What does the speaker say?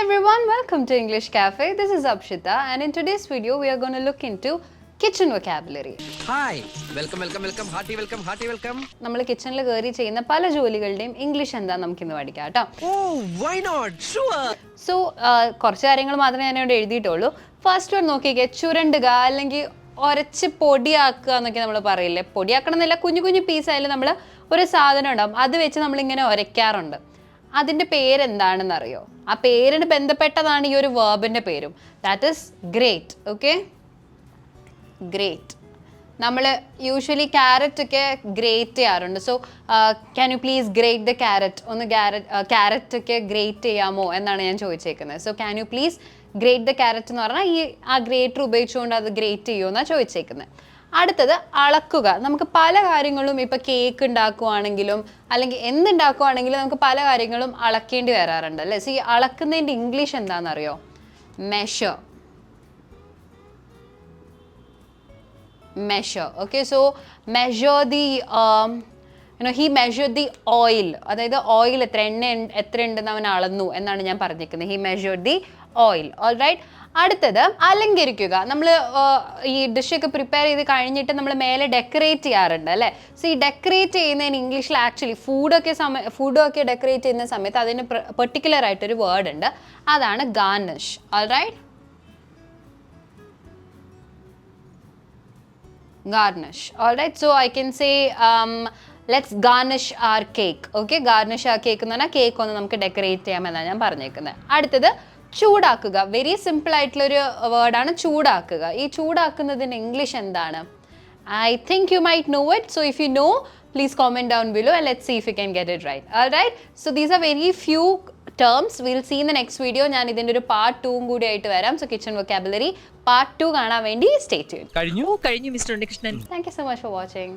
everyone, welcome to English Cafe. This is Abshita, and in today's video, we are going to look into kitchen vocabulary hi welcome welcome welcome hearty welcome hearty welcome നമ്മൾ കിച്ചണിൽ കയറി ചെയ്യുന്ന പല ജോലികളുടെയും English എന്താ നമുക്ക് ഇന്ന് പഠിക്കാം കേട്ടോ. വൈ നോട്ട് ഷുവർ സോ കുറച്ച് കാര്യങ്ങൾ മാത്രമേ ഞാൻ ഇവിടെ എഴുതിയിട്ടുള്ളൂ. ഫസ്റ്റ് വൺ നോക്കിക്കേ ചുരണ്ടുക അല്ലെങ്കിൽ ഒരച്ച് പൊടിയാക്കുക എന്നൊക്കെ നമ്മൾ പറയില്ലേ? പൊടിയാക്കണം എന്നല്ല കുഞ്ഞു കുഞ്ഞു പീസായാലും നമ്മൾ ഒരു സാധനം ഉണ്ടാവും. അത് വെച്ച് നമ്മളിങ്ങനെ ഒരയ്ക്കാറുണ്ട്. അതിന്റെ പേരെന്താണെന്ന് അറിയോ ആ പേരിന് ബന്ധപ്പെട്ടതാണ് ഈ ഒരു വേർബിന്റെ പേരും. That is grate okay grate നമ്മൾ യൂഷ്വലി ക്യാരറ്റ് ഒക്കെ ഗ്രേറ്റ് ചെയ്യാറുണ്ട്. So can you please grate the carrot ഒന്ന് ക്യാരറ്റ് ക്യാരറ്റ് ഒക്കെ ഗ്രേറ്റ് ചെയ്യാമോ എന്നാണ് ഞാൻ ചോദിച്ചേക്കുന്നത്. So can you please grate the carrot എന്ന് പറഞ്ഞാൽ ഈ ആ ഗ്രേറ്റർ ഉപയോഗിച്ചുകൊണ്ട് അത് ഗ്രേറ്റ് ചെയ്യുമോ എന്നാണ് ചോദിച്ചേക്കുന്നത്. അടുത്തത് അളക്കുക. നമുക്ക് പല കാര്യങ്ങളും ഇപ്പോൾ കേക്ക് ഉണ്ടാക്കുവാണെങ്കിലും അല്ലെങ്കിൽ എന്തുണ്ടാക്കുവാണെങ്കിലും നമുക്ക് പല കാര്യങ്ങളും അളക്കേണ്ടി വരാറുണ്ട് അല്ലേ? സോ ഈ അളക്കുന്നതിന്റെ ഇംഗ്ലീഷ് എന്താണെന്നറിയോ? Measure measure. Okay so measure the um, you he measure the oil അതായത് ഓയിൽ എത്ര എണ്ണ എത്ര ഉണ്ടെന്ന് അവൻ അളന്നു എന്നാണ് ഞാൻ പറഞ്ഞിരിക്കുന്നത്. He measure the oil all right അടുത്തത് അലങ്കരിക്കുക. നമ്മൾ ഈ ഡിഷൊക്കെ പ്രിപ്പയർ ചെയ്ത് കഴിഞ്ഞിട്ട് നമ്മൾ മേലെ ഡെക്കറേറ്റ് ചെയ്യാറുണ്ട് അല്ലേ? സോ ഈ ഡെക്കറേറ്റ് ചെയ്യുന്നതിന് ഇംഗ്ലീഷിൽ ആക്ച്വലി ഫുഡൊക്കെ സമയ ഫുഡൊക്കെ ഡെക്കറേറ്റ് ചെയ്യുന്ന സമയത്ത് അതിന് പെർട്ടിക്കുലർ ആയിട്ടൊരു വേർഡ് ഉണ്ട്. അതാണ് garnish all right garnish all right so I can say um, garnish our cake okay garnish our cake എന്ന് പറഞ്ഞാൽ കേക്ക് ഒന്ന് നമുക്ക് ഡെക്കറേറ്റ് ചെയ്യാമെന്നാണ് ഞാൻ പറഞ്ഞേക്കുന്നത് അടുത്തത് ചൂടാക്കുക. വെരി സിമ്പിൾ ആയിട്ടുള്ളൊരു വേർഡാണ് ചൂടാക്കുക. ഈ ചൂടാക്കുന്നതിന് ഇംഗ്ലീഷ് എന്താണ്? I think you might know it so if you know please comment down below and let see if you can get it right right so these are very few terms will see in the next video ഞാൻ ഇതിന്റെ ഒരു part ടൂവും കൂടി ആയിട്ട് വരാം. So kitchen vocabulary part two കാണാൻ വേണ്ടി stay ചെയ്യും കഴിഞ്ഞു കഴിഞ്ഞു mister Unnikrishnan. Thank you so much for watching.